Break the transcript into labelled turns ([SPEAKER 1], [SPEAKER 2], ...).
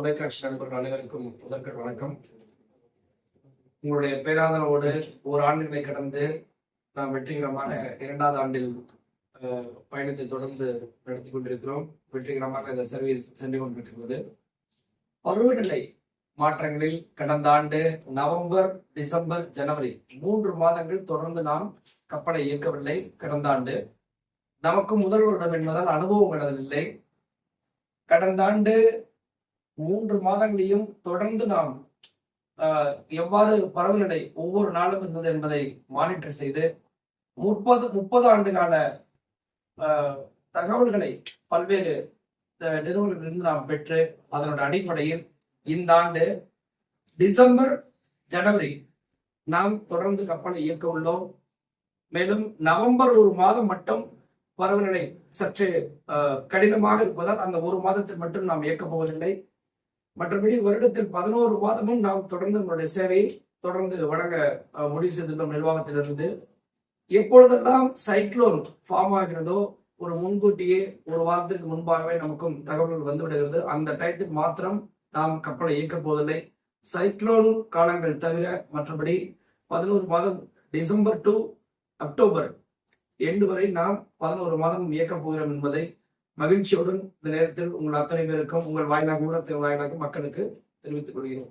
[SPEAKER 1] தொலைக்காட்சி நண்பர்கள் அனைவருக்கும் முதற்கண் வணக்கம். உங்களுடைய பேராதரவோடு ஒரு ஆண்டுகளை கடந்து நாம் வெற்றிகரமான இரண்டாவது ஆண்டில் பயணத்தை தொடர்ந்து நடத்தி கொண்டிருக்கிறோம். வெற்றிகரமாக இந்த சர்வீஸ் சென்று கொண்டிருக்கிறது. பருவநிலை மாற்றங்களில் கடந்த ஆண்டு நவம்பர் டிசம்பர் ஜனவரி மூன்று மாதங்கள் தொடர்ந்து நாம் கப்பலை இயக்கவில்லை கடந்த ஆண்டு. நமக்கு முதல் வருடம் என்பதால் அனுபவம் இல்லை கடந்த ஆண்டு மூன்று மாதங்களையும் தொடர்ந்து நாம் ஆஹ், எவ்வாறு பரவநிலை ஒவ்வொரு நாளும் இருந்தது என்பதை மானிட்டர் செய்து முப்பது முப்பது ஆண்டு கால தகவல்களை பல்வேறு நிறுவனங்களிலிருந்து நாம் பெற்று அதனோட அடிப்படையில் இந்த ஆண்டு டிசம்பர் ஜனவரி நாம் தொடர்ந்து கப்பலை இயக்க உள்ளோம். மேலும் நவம்பர் ஒரு மாதம் மட்டும் பருவநிலை சற்று ஆஹ், கடினமாக இருப்பதால் அந்த ஒரு மாதத்தில் மட்டும் நாம் இயக்கப் போவதில்லை. மற்றபடி வருடத்தில் பதினோரு மாதமும் நாம் தொடர்ந்து உங்களுடைய சேவையை தொடர்ந்து வழங்க முடிவு செய்துள்ளோம் நிர்வாகத்திலிருந்து. எப்பொழுதெல்லாம் சைக்ளோன் ஃபார்ம் ஆகிறதோ ஒரு முன்கூட்டியே ஒரு வாரத்திற்கு முன்பாகவே நமக்கும் தகவல்கள் வந்து விடுகிறது அந்த டயத்துக்கு மாத்திரம் நாம் கப்பலை இயக்கப் போவதில்லை. சைக்ளோன் காலங்கள் தவிர மற்றபடி பதினோரு மாதம் டிசம்பர் டு அக்டோபர் எண்டு வரை நாம் பதினோரு மாதம் இயக்கப் போகிறோம் என்பதை மகிழ்ச்சியுடன் இந்த நேரத்தில் உங்கள் அத்தனை பேருக்கும் உங்கள் வாயிலாக ஊடகத்தின் வாயிலாக மக்களுக்கு தெரிவித்துக் கொள்கிறோம்